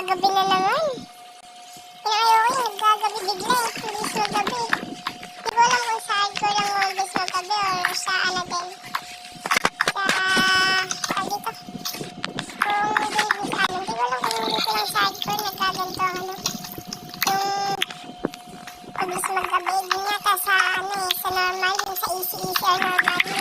Gagabi na naman. Inayaw ko yung gagabi bigla eh. Mabilis magabi. Hindi ko alam kung saan ko lang mabilis magabi or saan na din. Sa... Pag dito. Kung mabilis ano, hindi ko alam kung dito lang saan ko nagkaganto ano. Yung... Mabilis magabi. Hindi nga ka sa ano eh. Sa normal, yung sa easy-easy or normal. Hindi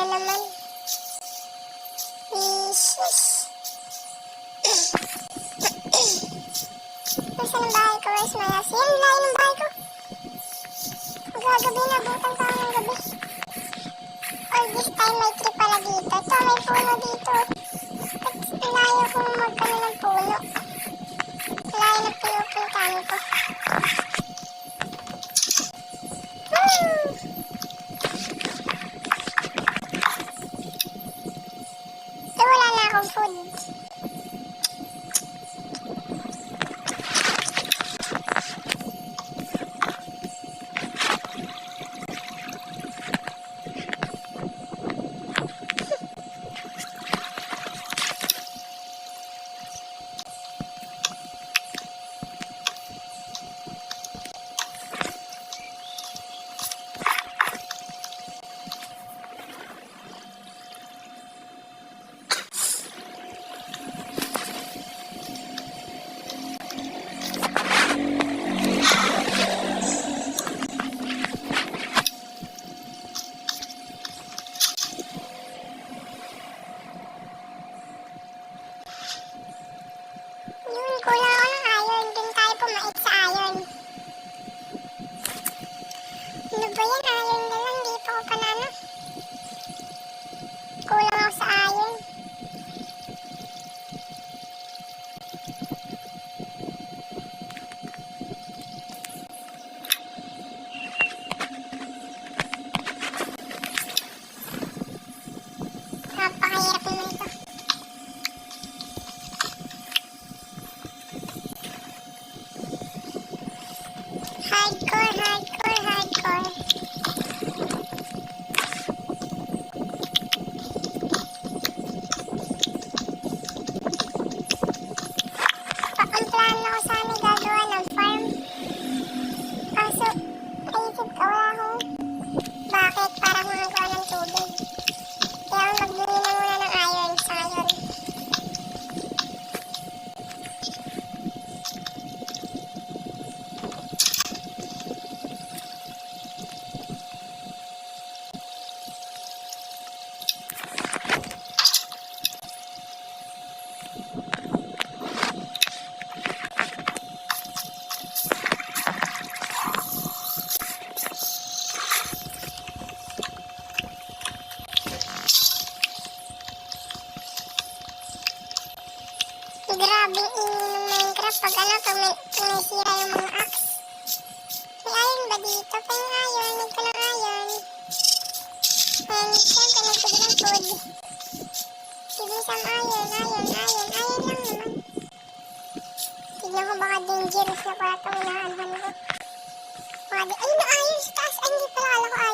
na naman. Isis. Nasaan ang bahay ko? Where's my house? Yan, layo ng bahay ko. Gagabi na, butang tayo ng gabi. All this time may tree pala dito. Ito, may puno dito. At layo kong magkano ng puno. Layo na pinupuntahan ko. Woo! Eh, wala na akong food. Yun, kulang ako ng iron. Doon tayo pumait sa iron. Ano ba yan? Iron na lang. Di pa ko panano. Kulang ako sa iron. Napakahirap naman ito. Hardcore, hardcore, hardcore. Pa- Ang plano ko sana gagawa ng farm. Kaso, naisip ko wala akong bakit para makagawa ng tubig. Kaya ako magbili na muna ng iron sa ngayon. Grabe ingin ng Minecraft pag pag may, pag may yung mga axe. May iron ba dito? Pang iron, need ko ng iron. And syempre, nagpili ng food. Give me some iron, iron, iron, iron lang naman. Tignan ko baka dangerous na itong inaanhan ko. Baka di, ayun na iron sa taas. Ay, hindi pala kala ko iron.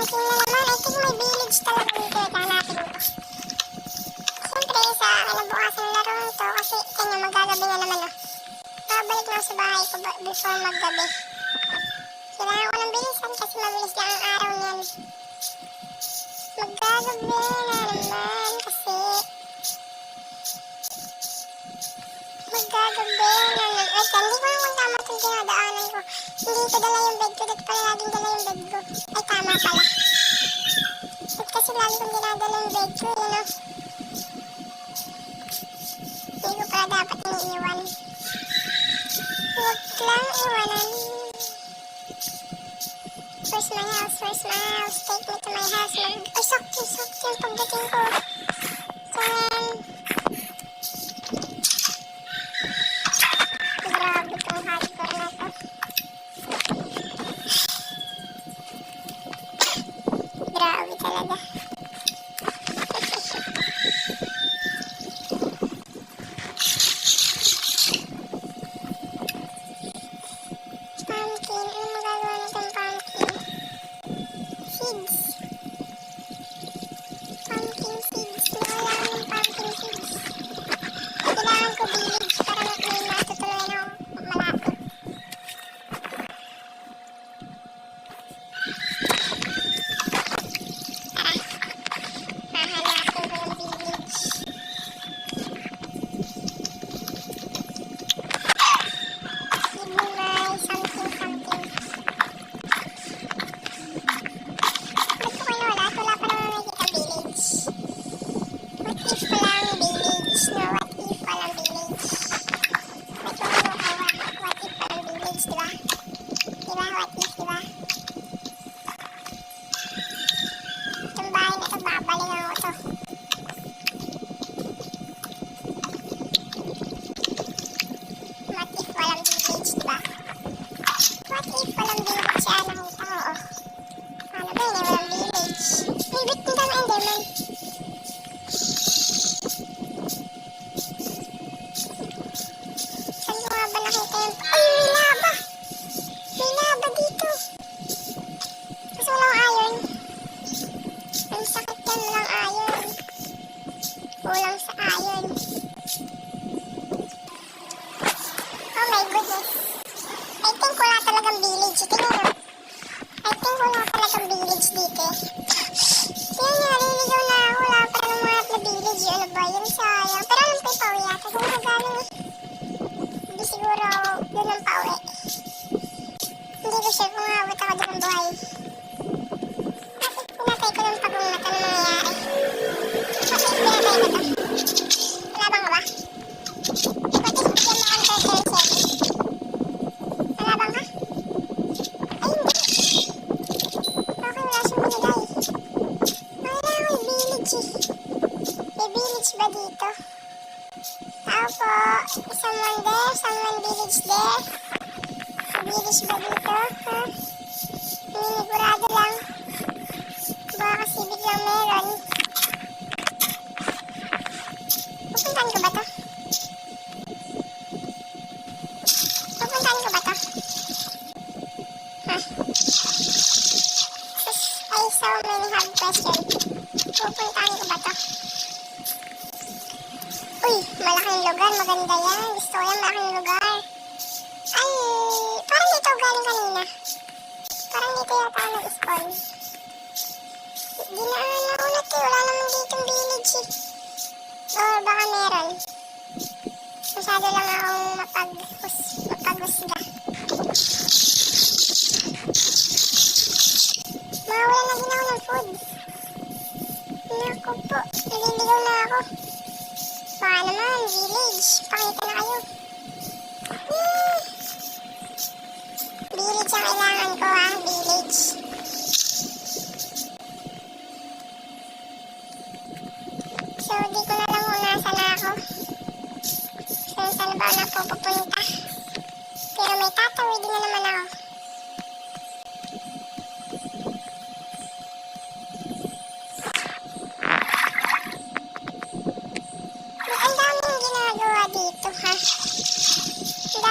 something na naman. I think may village talaga dito. Eh, hanapin ko. Siyempre, sa ano, kalabukasan ng laro nito, kasi kanya magagabi na naman, oh. Babalik lang sa bahay ko before maggabi. Kailangan ko ng bilisan kasi mabilis lang ang araw niyan. Magagabi na naman. anyone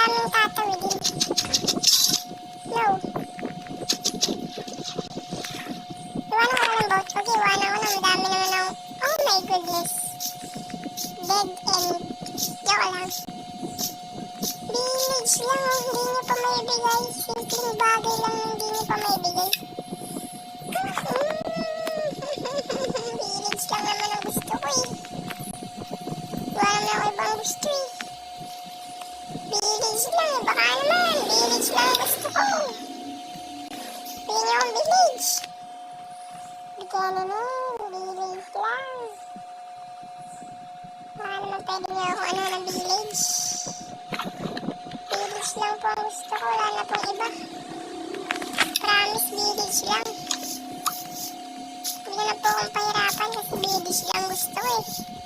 namin tatawid pwede niyo ako ano ng village. Village lang po ang gusto ko. Wala na pong iba. Promise village lang. Hindi na po akong pahirapan kasi village lang gusto eh.